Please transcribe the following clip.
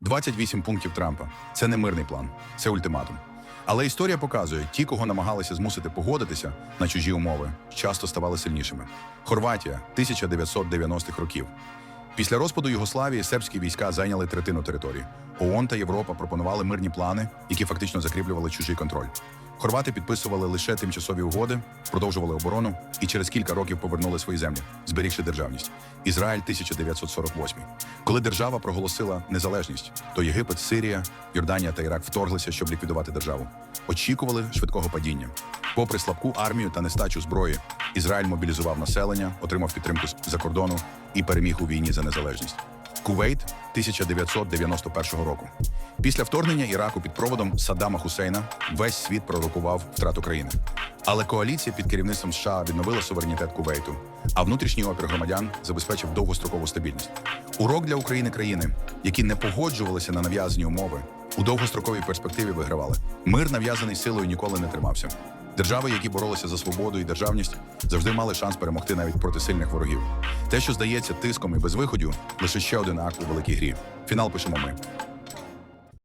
28 пунктів Трампа це не мирний план, це ультиматум. Але історія показує, ті, кого намагалися змусити погодитися на чужі умови, часто ставали сильнішими. Хорватія 1990-х років. Після розпаду Югославії сербські війська зайняли третину території. ООН та Європа пропонували мирні плани, які фактично закріплювали чужий контроль. Хорвати підписували лише тимчасові угоди, продовжували оборону і через кілька років повернули свої землі, зберігши державність. Ізраїль 1948. Коли держава проголосила незалежність, то Єгипет, Сирія, Йорданія та Ірак вторглися, щоб ліквідувати державу. Очікували швидкого падіння. Попри слабку армію та нестачу зброї, Ізраїль мобілізував населення, отримав підтримку з-за кордону і переміг у війні за незалежність. Кувейт 1991 року. Після вторгнення Іраку під проводом Саддама Хусейна весь світ пророкував втрату країни. Але коаліція під керівництвом США відновила суверенітет Кувейту, а внутрішній опір громадян забезпечив довгострокову стабільність. Урок для України країни, які не погоджувалися на нав'язані умови, у довгостроковій перспективі вигравали. Мир, нав'язаний силою, ніколи не тримався. Держави, які боролися за свободу і державність, завжди мали шанс перемогти навіть проти сильних ворогів. Те, що здається тиском і безвиходю, лише ще один акт у великій грі. Фінал пишемо ми.